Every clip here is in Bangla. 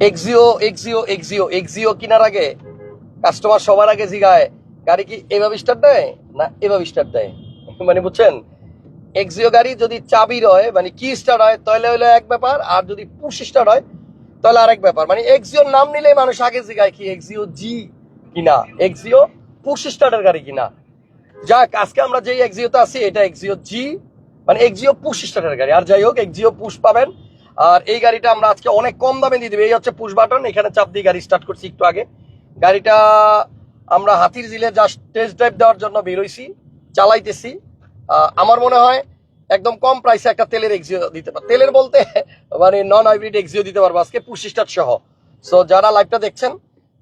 এক্সিও এক্সিও এক্সিও এক্সিও কেনার আগে কাস্টমার সবার আগে জিগায়, গাড়ি কি এভাবে স্টার্ট দেয়? না, এভাবে স্টার্ট দেয়। মানে বুঝছেন? এক্সিও গাড়ি যদি চাবি রয় মানে কি স্টার্ট হয়? তাহলে হলো এক ব্যাপার, আর যদি পুশ স্টার্ট হয়, তাহলে আরেক ব্যাপার। মানে এক্সিওর নাম নিলে মানুষ আগে জিগায় কি এক্সিও জি কিনা এক্সিও পুশ স্টার্টের গাড়ি কিনা। যাক, আজকে আমরা যেই এক্সিওতে আছি, এটা এক্সিও জি মানে এক্সিও পুশ স্টার্টের গাড়ি। আর যাই হোক এক্সিও পুশ পাবেন। আর এই গাড়িটা আমরা আজকে অনেক কম দামে দিয়ে দেবো। এই হচ্ছে পুশ বাটন এখানে চাপ দিয়ে গাড়ি স্টার্ট করছি একটু আগে। গাড়িটা আমরা হাতির জিলে জাস্ট টেস্ট ড্রাইভ দেওয়ার জন্য বেরোইছি চালাইতেছি। আমার মনে হয় একদম কম প্রাইসে একটা তেলের এক্সিও দিতে পার তেলের বলতে মানে নন হাইব্রিড এক্সিও দিতে পারব। আজকে পুশ স্টার্ট সহ। সো যারা লাইভটা দেখছেন,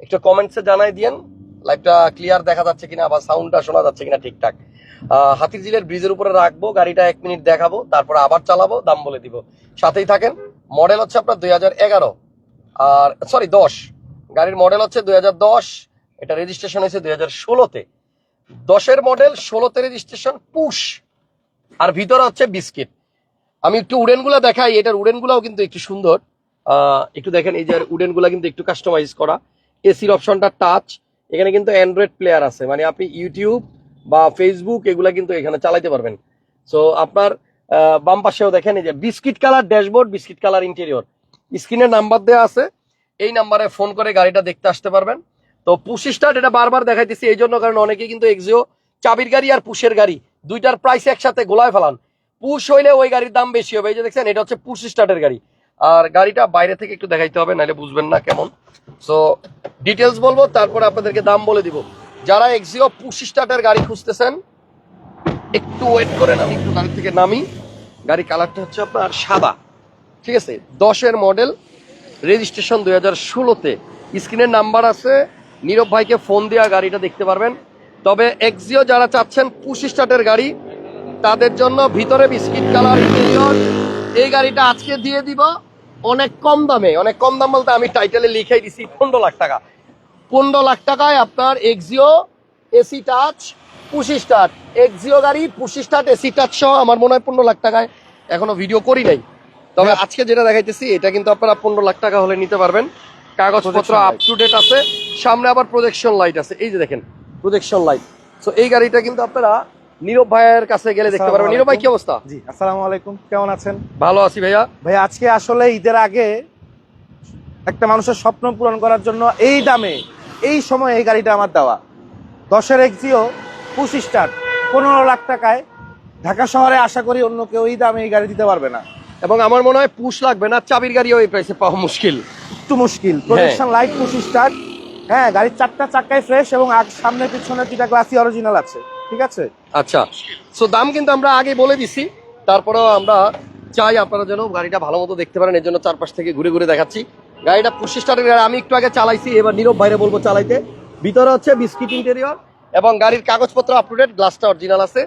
একটু কমেন্টসে জানাই দিয়েন। লাইভটা ক্লিয়ার দেখা যাচ্ছে কিনা আবার সাউন্ডটা শোনা যাচ্ছে কিনা ঠিকঠাক। হাতির জিলের ব্রিজের উপরে রাখব, গাড়িটা এক মিনিট দেখাবো, তারপর আবার চালাবো, দাম বলে দিব। সাথেই থাকেন। মডেল হচ্ছে আপনার দুই হাজার এগারো। আর সরি দশ। গাড়ির মডেল হচ্ছে দুই হাজার দশ। এটা রেজিস্ট্রেশন হয়েছে দুই হাজার ষোলোতে। দশের মডেল ষোলোতে রেজিস্ট্রেশন পুশ। আর ভিতরে হচ্ছে বিস্কিট। আমি একটু উডেনগুলো দেখাই। এটার উডেনগুলাও কিন্তু একটু সুন্দর। একটু দেখেন, এই যে উডেনগুলা কিন্তু একটু কাস্টমাইজ করা। এসির অপশনটা টাচ এখানে কিন্তু অ্যান্ড্রয়েড প্লেয়ার আছে। মানে আপনি ইউটিউব বা ফেসবুক এগুলা কিন্তু এখানে চালাইতে পারবেন। সো আপনার বাম পাশেও দেখেন এই যে biscuit colour dashboard, biscuit colour interior. স্ক্রিনে নাম্বার দেওয়া আছে, এই নাম্বারে ফোন করে গাড়িটা দেখতে আসতে পারবেন। তো পুশ স্টার্ট এটা বারবার দেখাইতেছি, এই জন্য কারণ অনেকেই কিন্তু এক্সিও চাবির গাড়ি আর পুশের গাড়ি, দুইটার প্রাইস একসাথে গোলায় ফেলান। পুশ হইলে ওই গাড়ির দাম বেশি হবে, এই যে দেখছেন, এটা হচ্ছে পুশ স্টার্টের গাড়ি। আর গাড়িটা বাইরে থেকে একটু দেখাইতে হবে, নাহলে বুঝবেন না কেমন। সো ডিটেলস বলব, তারপরে আপনাদেরকে দাম বলে দিব। যারা এক্সিও পুশ স্টার্টের গাড়ি খুঁজতেছেন একটু ওয়েট করেন, আমি একটু গাড়ি থেকে নামি। গাড়ি কালারটা হচ্ছে আপনার সাদা। ঠিক আছে? দশের মডেল রেজিস্ট্রেশন দুই হাজার ষোলোতে। স্ক্রিনের নাম্বার আছে। নীরব ভাইকে ফোন দেওয়া গাড়িটা দেখতে পারবেন। তবে এক্সিও যারা চাচ্ছেন পুশ স্টার্টের গাড়ি, তাদের জন্য ভিতরে বিস্কিট কালার এই গাড়িটা আজকে দিয়ে দিব অনেক কম দামে। অনেক কম দাম বলতে আমি টাইটেলে লিখেই দিছি, পনেরো লাখ টাকা। পনেরো লাখ টাকায় আপনার Axio AC touch push start. Axio গাড়ি পুশি স্টার্ট এসি টাচ সহ আমার মনে হয় পনেরো লাখ টাকায় এখনও ভিডিও করি নাই। তবে আজকে যেটা দেখাইতেছি এটা কিন্তু আপনারা পনেরো লাখ টাকা হলে নিতে পারবেন। কাগজপত্র আপ টু ডেট আছে সামনে আবার প্রজেকশন লাইট আছে। এই যে দেখেন প্রজেকশন লাইট তো এই গাড়িটা কিন্তু আপনারা নীরব ভাইয়ের কাছে গেলে দেখতে পারবেন। নীরব ভাই কি অবস্থা? জি আসসালামু আলাইকুম। কেমন আছেন? ভালো আছি ভাইয়া। ভাই আজকে আসলে ঈদের আগে একটা মানুষের স্বপ্ন পূরণ করার জন্য এই দামে এই সময় এই গাড়িটা আমার দেওয়া। দশের এক্সিও পুশ স্টার্ট পনেরো লাখ টাকায় ঢাকা শহরে আশা করি অন্য কেউ এই দামে এই গাড়ি দিতে পারবে না। এবং আমার মনে হয় পুশ লাগবে না চাবির গাড়িও এই প্রাইসে পাওয়া মুশকিল। একটু মুশকিল। প্রজেকশন লাইট পুশ স্টার্ট হ্যাঁ গাড়ির চারটা চাক্কায় ফ্রেশ এবং সামনে পিছনে দুটা গ্লাসি অরিজিনাল আছে। ঠিক আছে? আচ্ছা। সো দাম কিন্তু আমরা আগে বলে দিছি। তারপরেও আমরা চাই আপনারা যেন গাড়িটা ভালো মতো দেখতে পারেন। এর জন্য চারপাশ থেকে ঘুরে ঘুরে দেখাচ্ছি। গাড়িটা পঁচিশ স্টারের গাড়ি আমি একটু আগে চালাইছি। এবার নীরব বাইরে বলব চালাইতে। ভিতরে হচ্ছে বিস্কিট ইন্টেরিয়র এবং গাড়ির কাগজপত্র আপ টু ডেট গ্লাসটা অরিজিনাল আছে।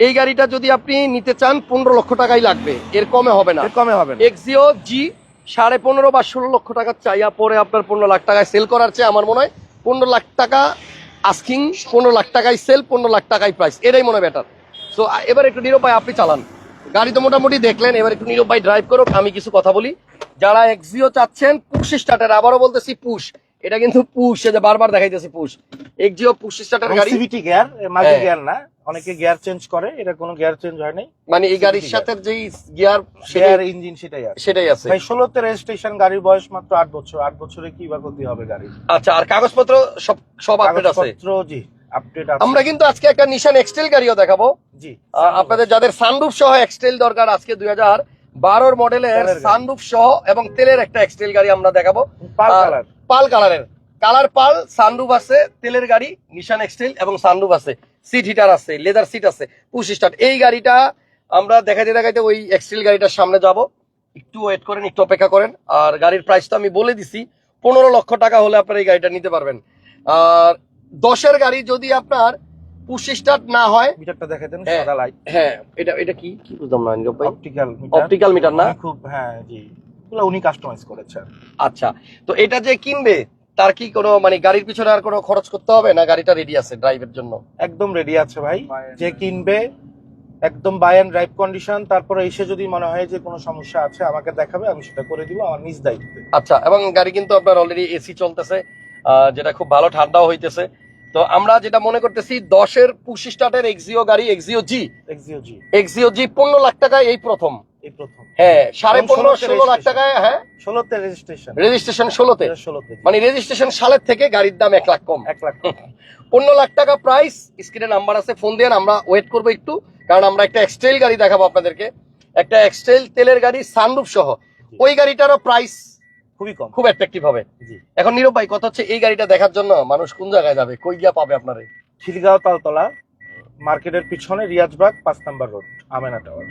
এই গাড়িটা যদি আপনি নিতে চান পনেরো লক্ষ টাকাই লাগবে। এর কমে হবে না। কমে হবে এক্সিও জি সাড়ে পনেরো বা ষোলো লক্ষ টাকা চাইয়া পরে আপনার পনেরো লাখ টাকায় সেল করার চেয়ে আমার মনে হয় পনেরো লাখ টাকা আস্কিং পনেরো লাখ টাকায় সেল পনেরো লাখ টাকায় প্রাইস এটাই মনে হয় বেটার সো এবার একটু নীরব আপনি চালান। গাড়ি তো মোটামুটি দেখলেন এবার একটু নীরব ড্রাইভ করুক আমি কিছু কথা বলি। যারা এক্সিও চাচ্ছেন পুশ স্টার্টার আবারও বলতেছি পুশ এটা কিন্তু পুশ যে বারবার দেখাইতেছি পুশ। এক্সিও পুশ স্টার্টার গাড়ি সিভিটি গিয়ার মাল্টি। গিয়ার না। অনেকে গিয়ার চেঞ্জ করে এটা কোনো গিয়ার চেঞ্জ হয় নাই। মানে এই গাড়ির সাথে যেই গিয়ার গিয়ার ইঞ্জিন সেটাই আছে। সেটাই আছে। ভাই ষোলোতে রেজিস্ট্রেশন গাড়ির বয়স মাত্র আট বছর। আট বছরে কি বা ক্ষতি হবে গাড়ি আচ্ছা আর কাগজপত্র সব সব আপডেট আছে। কাগজপত্র জি আপডেট আছে। আমরা কিন্তু আজকে একটা নিশান এক্সটেল গাড়িও দেখাবো। জি আপনাদের যাদের সানরুফ সহ এক্সটেল দরকার আজকে দুই হাজার বারোর মডেলের। সানরুফ সহ এবং তেলের একটা এক্সটেল গাড়ি আমরা দেখাবো। পাল কালার। পাল কালারের। কালার পাল সানরুফ আছে তেলের গাড়ি নিশান এক্সটেল এবং সানরুফ আছে। সিট হিটার আছে লেদার সিট আছে পুশ স্টার্ট এই গাড়িটা আমরা দেখাইতে দেখাইতে ওই এক্সটেল গাড়িটার সামনে যাব। একটু ওয়েট করেন একটু অপেক্ষা করেন। আর গাড়ির প্রাইস তো আমি বলে দিছি পনেরো লক্ষ টাকা হলে আপনার এই গাড়িটা নিতে পারবেন। আর দশের গাড়ি যদি আপনার পুশ স্টার্ট না হয় মিটারটা দেখে দেন হ্যাঁ। সাদা লাইট হ্যাঁ এটা এটা কি? কি বুঝলাম না অপটিক্যাল অপটিক্যাল মিটার না? খুব হ্যাঁ জি। এগুলো উনি কাস্টমাইজ করেছেন। আচ্ছা তো এটা যে কিনবে তার কি কোনো মানে গাড়ির পিছনে আর কোনো খরচ করতে হবে না গাড়িটা রেডি আছে ড্রাইভের জন্য? একদম রেডি আছে ভাই। যে কিনবে একদম বাই অ্যান্ড ড্রাইভ কন্ডিশন তারপরে এসে যদি মনে হয় যে কোনো সমস্যা আছে আমাকে দেখাবে আমি সেটা করে দিব আমার নিজ দায়িত্বে। আচ্ছা এবং গাড়ি কিন্তু আপনার অলরেডি এসি চলতেছে আহ, যেটা খুব ভালো ঠান্ডাও হইতেছে। তো আমরা যেটা মনে করতেছি দশের পুশি স্টার্টের এক্সিও গাড়ি Axio G Axio G Axio G পনেরো লাখ প্রথম এই প্রথম। হ্যাঁ সাড়ে পনেরো ষোলো লাখ টাকায় হ্যাঁ? ষোলোতে রেজিস্ট্রেশন রেজিস্ট্রেশন ষোলোতে? ষোলোতে মানে রেজিস্ট্রেশন সালের থেকে গাড়ির দাম এক লাখ কম। এক লাখ পনেরো লাখ টাকা প্রাইস স্ক্রিনে নাম্বার আছে ফোন দিয়ে আমরা ওয়েট করব একটু কারণ আমরা একটা এক্সটেল গাড়ি দেখাবো আপনাদেরকে। একটা এক্সটেল তেলের গাড়ি সানরুফ সহ। ওই গাড়িটারও প্রাইস খুবই কম। খুব অ্যাট্রাকটিভ হবে। জি। এখন নীরব ভাই কথা হচ্ছে এই গাড়িটা দেখার জন্য মানুষ কোন জায়গায় যাবে? কই গিয়া পাবে আপনারে? খিলগাঁও তালতলা। মার্কেটের পিছনে রিয়াজবাগ পাঁচ নাম্বার রোড আমেনা টাওয়ার।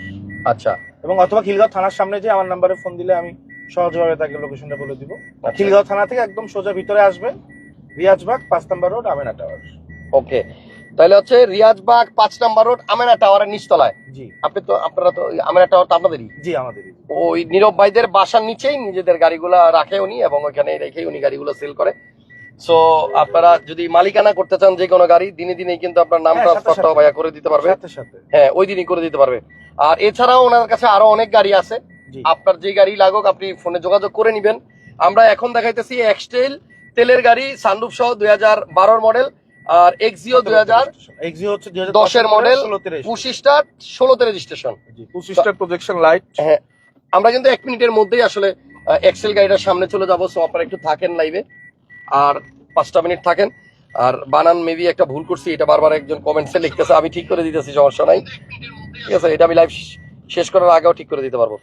আচ্ছা। এবং অথবা খিলগাঁও থানার সামনে যে আমার নাম্বারে ফোন দিলে আমি সহজভাবে তাকে লোকেশনটা বলে দিব। আচ্ছা। খিলগাঁও থানা থেকে একদম সোজা ভিতরে আসবে রিয়াজবাগ পাঁচ number road Amena tower. Okay. তাহলে হচ্ছে রিয়াজবাগ পাঁচ নাম্বার রোড আমেনা টাওয়ারের নিচতলায়। জি। আপনি তো আপনারা তো ওই আমেনা টাওয়ার তো আপনাদেরই? জি আমাদেরই। ওই নীরব ভাইদের বাসার নিচেই নিজেদের গাড়িগুলো রাখে উনি এবং ওইখানে রেখে উনি গাড়িগুলো সেল করে। সো আপনারা যদি মালিকানা করতে চান যে কোনো গাড়ি দিনে দিনে কিন্তু আপনার নাম হ্যাঁ, সাথে ট্রান্সফারটাও ভাইয়া করে দিতে পারবে। হ্যাঁ ওই দিনই করে দিতে পারবে। আর এছাড়াও ওনার কাছে আরও অনেক গাড়ি আছে। আপনার যে গাড়ি লাগুক আপনি ফোনে যোগাযোগ করে নিবেন। আমরা এখন দেখাইতেছি এক্সটেল তেলের গাড়ি সানরুফ সহ দুই হাজার বারোর মডেল আর এক্সিও দুই হাজার এক্সিও হচ্ছে দশের মডেল পঁচিশ স্টার ষোলোতে রেজিস্ট্রেশন পঁচিশটা প্রজেকশন লাইট হ্যাঁ আমরা কিন্তু এক মিনিটের মধ্যেই আসলে এক্সেল গাড়িটার সামনে চলে যাব সো আপনারা একটু থাকেন লাইভে আর পাঁচটা মিনিট থাকেন। আর বানান মেবি একটা ভুল করছি এটা বারবার একজন কমেন্টসে লিখতেছে আমি ঠিক করে দিতেছি সমস্যা নাই। ঠিক আছে এটা আমি লাইভ শেষ করার আগেও ঠিক করে দিতে পারব।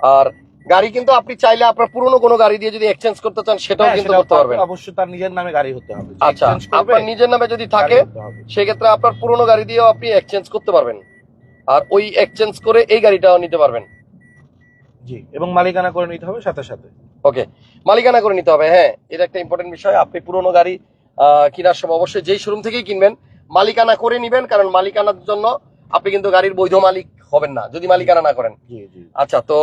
আর গাড়ি কিন্তু আপনি চাইলে আপনার পুরনো কোনো গাড়ি দিয়ে যদি এক্সচেঞ্জ করতে চান সেটাও কিন্তু করতে পারবেন। অবশ্যই তার নিজের নামে গাড়ি হতে হবে। আচ্ছা আপনার নিজের নামে যদি থাকে সেক্ষেত্রে আপনার পুরনো গাড়ি দিয়েও আপনি এক্সচেঞ্জ করতে পারবেন। আর ওই এক্সচেঞ্জ করে এই গাড়িটাও নিতে পারবেন। জি এবং মালিকানা করে নিতে হবে সাথে সাথে। ওকে মালিকানা করে নিতে হবে হ্যাঁ। এটা একটা ইম্পর্টেন্ট বিষয়। আপনি পুরোনো গাড়ি কেনার সময় অবশ্যই যেই শোরুম থেকেই কিনবেন মালিকানা করে নিবেন কারণ মালিকানার জন্য আপনি কিন্তু গাড়ির বৈধ মালিক হবেন না যদি মালিকানা না করেন। আচ্ছা তো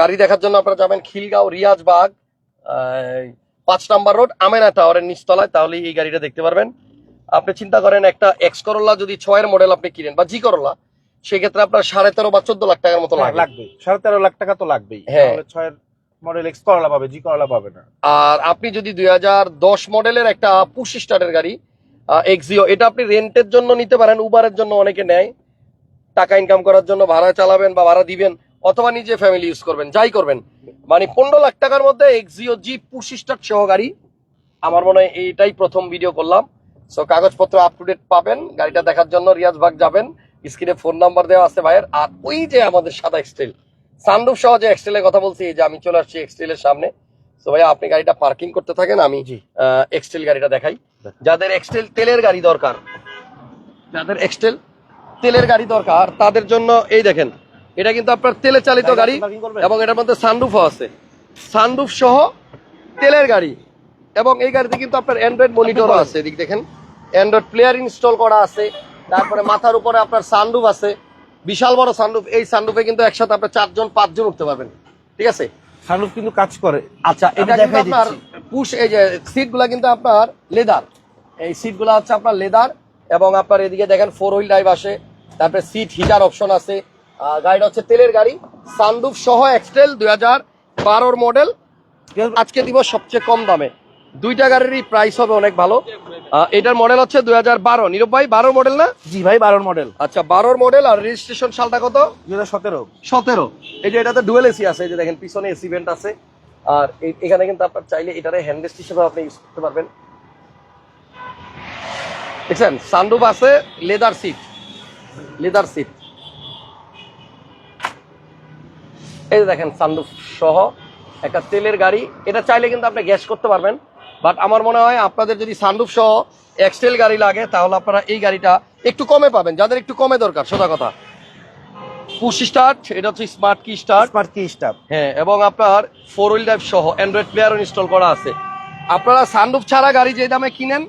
গাড়ি দেখার জন্য আপনারা যাবেন খিলগাঁও রিয়াজবাগ পাঁচ নাম্বার রোড আমেনা টাওয়ারের নিচতলায় তাহলে এই গাড়িটা দেখতে পারবেন। আপনি চিন্তা করেন একটা এক্স করোলা যদি ছয়ের মডেল আপনি কিনেন বা জি করোলা সেক্ষেত্রে আপনার সাড়ে তেরো বা চোদ্দ লাখ টাকার মতো হ্যাঁ, লাগবে। সাড়ে তেরো লাখ টাকা তো লাগবেই। হ্যাঁ। ছয়ের মডেল এক্স করলা পাবে জি করলা পাবে না। আর আপনি যদি দুই হাজার দশ মডেলের একটা পুশ স্টারের গাড়ি এক্সিও এটা আপনি রেন্টের জন্য নিতে পারেন উবারের জন্য অনেকে নেয়। টাকা ইনকাম করার জন্য ভাড়া চালাবেন বা ভাড়া দিবেন, অথবা নিজে ফ্যামিলি ইউজ করবেন, যাই করবেন। মানে পনেরো লাখ টাকার মধ্যে এক্সিও জি পুশ স্টার সহ গাড়ি, আমার মনে হয় এইটাই প্রথম ভিডিও করলাম। সো কাগজপত্র আপ টু ডেট পাবেন, গাড়িটা দেখার জন্য রিয়াজবাগ যাবেন স্ক্রিনে ফোন নাম্বার দেওয়া আছে ভাইয়ের, আর ওই যে আমাদের সাদা এক্সটেল সানরুফ সহ যে এক্সটেলের কথা বলছি যে আমি চলে আসছি এক্সটেলের সামনে। তো ভাইয়া আপনি গাড়িটা পার্কিং করতে থাকেন আমি জি। এক্সটেল গাড়িটা দেখাই। যাদের এক্সটেল তেলের গাড়ি দরকার যাদের এক্সটেল তেলের গাড়ি দরকার তাদের জন্য এই দেখেন এটা কিন্তু আপনার তেলে চালিত গাড়ি এবং এটার মধ্যে সানরুফও আছে। সানরুফ সহ তেলের গাড়ি এবং এই গাড়িতে কিন্তু আপনার অ্যান্ড্রয়েড মনিটরও। আছে এদিক দেখেন। অ্যান্ড্রয়েড প্লেয়ার ইনস্টল করা আছে তারপরে মাথার উপরে আপনার সানরুফ আছে। বিশাল বড় সানরুফ এই সানরুফে কিন্তু একসাথে আপনার চারজন পাঁচজন উঠতে পারবেন। ঠিক আছে? সানরুফ কিন্তু কাজ করে। আচ্ছা এটা কিন্তু আপনার পুশ এই যে সিটগুলা কিন্তু আপনার লেদার এই সিটগুলা হচ্ছে আপনার লেদার এবং আপনার এদিকে দেখেন ফোর হুইল ড্রাইভ আসে তারপরে সিট হিটার অপশন আছে। গাড়িটা হচ্ছে তেলের গাড়ি। সানরুফ সহ এক্সটেল দুই হাজার বারোর মডেল আজকে দিব সবচেয়ে কম দামে। দুইটা গাড়িরই প্রাইস হবে অনেক ভালো। এটার মডেল হচ্ছে দুই হাজার বারো। নীরব ভাই বারোর মডেল না? জি ভাই বারোর মডেল আচ্ছা বারোর মডেল আর রেজিস্ট্রেশন সালটা কত? দুই হাজার সতেরো। সতেরো। এই যে এটাতে ডুয়েল এসি আছে এই যে দেখেন পিছনে এসি ভেন্ট আছে। আর এখানে কিন্তু আপনার চাইলে এটারে হ্যান্ডরেস্ট হিসেবে আপনি ইউজ করতে পারবেন। দেখছেন সানরুফ আছে লেদার সিট লেদার সিট এই যে দেখেন সানরুফ সহ একটা তেলের গাড়ি। এটা চাইলে কিন্তু আপনি গ্যাস করতে পারবেন। বাট আমার মনে হয় আপনাদের যদি সানরুফ সহ এক্সটেল গাড়ি লাগে তাহলে আপনারা এই গাড়িটা একটু কমে পাবেন। যাদের একটু কমে দরকার সোজা কথা। পুশ স্টার্ট এটা হচ্ছে স্মার্ট কি স্টার্ট স্মার্ট কি স্টার্ট হ্যাঁ এবং আপনার ফোর হুইল ড্রাইভ সহ অ্যান্ড্রয়েড প্লেয়ারও ইনস্টল করা আছে। আপনারা সানরুফ ছাড়া গাড়ি যে দামে কিনেন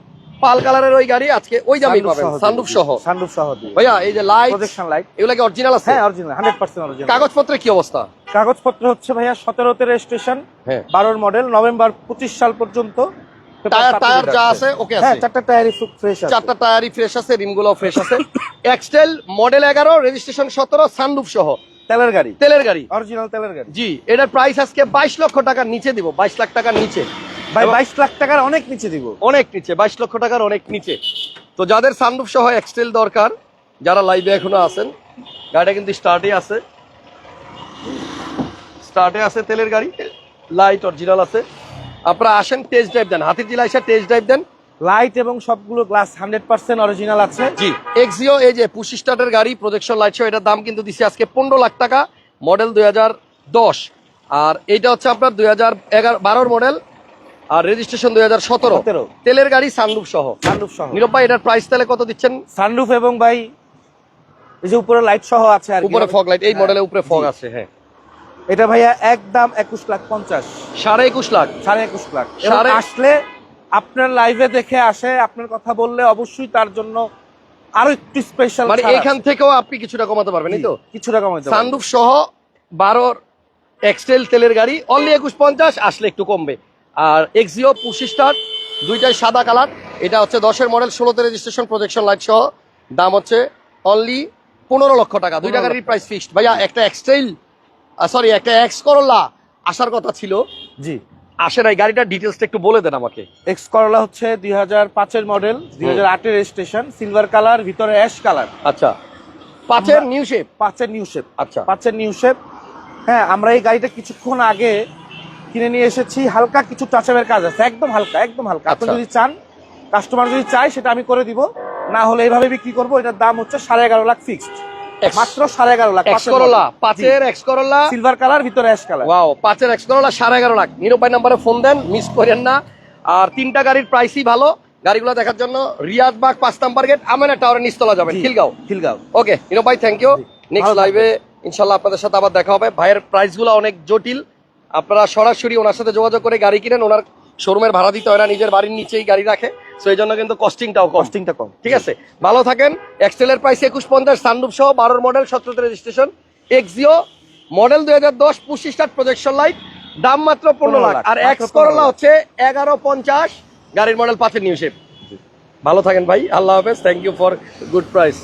পাল কালারের ওই গাড়ি আজকে ওই দামেই পাবেন সানরুফ সহ। সানরুফ সহ ভাইয়া এই যে লাইট প্রজেকশন লাইট এগুলা কি অরিজিনাল আছে? হ্যাঁ অরিজিনাল হান্ড্রেড পার্সেন্ট অরিজিনাল কাগজপত্রের কি অবস্থা? কাগজপত্র হচ্ছে ভাইয়া সতেরোতে রেজিস্ট্রেশন হ্যাঁ। বারোর মডেল নভেম্বর পঁচিশ সাল পর্যন্ত। টায়ার টায়ার যা আছে ওকে হ্যাঁ চারটা টায়ারই ফ্রেশ আছে। চারটা টায়ারই ফ্রেশ আছে রিমগুলো ফ্রেশ আছে। এক্সটেল মডেল এগারো রেজিস্ট্রেশন সতেরো সানরুফ সহ। তেলের গাড়ি। তেলের গাড়ি। অরিজিনাল তেলের গাড়ি। জি এটার প্রাইস আজকে বাইশ লক্ষ টাকার নিচে দিব বাইশ লাখ টাকার নিচে। ভাই বাইশ লাখ টাকার অনেক নিচে দিব। অনেক নিচে বাইশ লক্ষ টাকার অনেক নিচে। তো যাদের সানরুফ সহ এক্সটেল দরকার যারা লাইভে এখনও আছেন গাড়িটা কিন্তু স্টার্টে আছে। স্টার্টে আছে তেলের গাড়ি লাইট অরিজিনাল আছে। আপনারা আসেন টেস্ট ড্রাইভ দেন। হাতির জেলা এসে টেস্ট ড্রাইভ দেন। লাইট এবং সবগুলো গ্লাস হান্ড্রেড পার্সেন্ট অরিজিনাল আছে। জি এক্সিও এই যে পুশি স্টার্টের গাড়ি প্রজেকশন লাইট সহ এটার দাম কিন্তু দিচ্ছে আজকে পনেরো লাখ টাকা মডেল দুই হাজার দশ। আর এইটা হচ্ছে আপনার দুই হাজার এগারো বারোর মডেল আর রেজিস্ট্রেশন দুই হাজার সতেরো। 17 তেলের গাড়ি সানরুফ সহ। সানরুফ সহ। নীরব ভাই এটার প্রাইস তাহলে কত দিচ্ছেন? সানরুফ এবং ভাই এই যে উপরে লাইট সহ আছে আর উপরে ফগ লাইট এই হ্যাঁ, মডেলের উপরে ফগ আছে হ্যাঁ। এটা ভাইয়া একদম একুশ লাখ পঞ্চাশ। সাড়ে একুশ লাখ। সাড়ে একুশ লাখ। সাড়ে- আসলে আপনার লাইভে দেখে আসে আপনার কথা বললে অবশ্যই তার জন্য আরও একটু স্পেশাল মানে এখান থেকেও আপনি কিছুটা কমাতে পারবেন এই তো? কিছুটা কমাতে। সানরুফ সহ বারোর এক্সটেল তেলের গাড়ি অনলি একুশ পঞ্চাশ আসলে একটু কমবে। আর এক্সিও পুশি স্টার দুইটাই সাদা কালার। এটা হচ্ছে দশের মডেল ষোলোতে রেজিস্ট্রেশন প্রজেকশন লাইট সহ। দাম হচ্ছে অনলি পনেরো লক্ষ টাকা 15 গাড়ির প্রাইস ফিক্সড ভাইয়া একটা এক্সটাইল সরি একটা এক্স করোলা আসার কথা ছিল। জি। আসে নাই গাড়িটার ডিটেলসটা একটু বলে দেন আমাকে। এক্স করলা হচ্ছে দুই হাজার পাঁচের মডেল দুই হাজার আটের রেজিস্ট্রেশন সিলভার কালার ভিতরে অ্যাশ কালার আচ্ছা। পাঁচের নিউ শেপ পাঁচের নিউ শেপ আচ্ছা। পাঁচের নিউ শেপ হ্যাঁ আমরা এই গাড়িটা কিছুক্ষণ আগে কিনে নিয়ে এসেছি। হালকা কিছু টাচাপের কাজ আছে। একদম হালকা একদম হালকা। আপনি আচ্ছা। যদি চান কাস্টমার যদি চায় সেটা আমি করে দিব। না হলে এইভাবে বিক্রি করব এটার দাম হচ্ছে সাড়ে এগারো লাখ ফিক্সড মাত্র সাড়ে এগারো লাখ পাঁচের এক্স করোলা সিলভার কালার ভিতরে অ্যাশ কালার ওয়াও পাঁচের এক্স করোলা সাড়ে এগারো লাখ। নিরুপায় নাম্বারে ফোন দেন মিস করেন না। আর তিনটা গাড়ির প্রাইসই ভালো। গাড়িগুলো দেখার জন্য রিয়াজবাগ পাঁচ নাম্বার গেট আমেনা টাওয়ারের নিচতলা যাবেন Khilgaon. Khilgaon. Okay thank you next লাইভে ইনশাল্লাহ আপনাদের সাথে আবার দেখা হবে। ভাইয়ের প্রাইসগুলো অনেক জটিল। আপনারা সরাসরি ওনার সাথে যোগাযোগ করে গাড়ি কিনেন ওনার শোরুমের ভাড়া দিতে হয় না নিজের বাড়ির নিচেই গাড়ি রাখে। সো এই জন্য কিন্তু কস্টিংটাও কস্টিংটা কম। ঠিক আছে? ভালো থাকেন। এক্সেলের প্রাইস একুশ পঞ্চাশ সানরুফ সহ বারোর মডেল সতেরোতে রেজিস্ট্রেশন এক্সিও মডেল দুই হাজার দশ পঁচিশ স্টার প্রজেকশন লাইট দাম মাত্র পনেরো লাখ। আর এক্স 15 করলা হচ্ছে এগারো পঞ্চাশ গাড়ির মডেল পাঁচের নিউ শেপ ভালো থাকেন ভাই আল্লাহ হাফেজ। Thank you for good price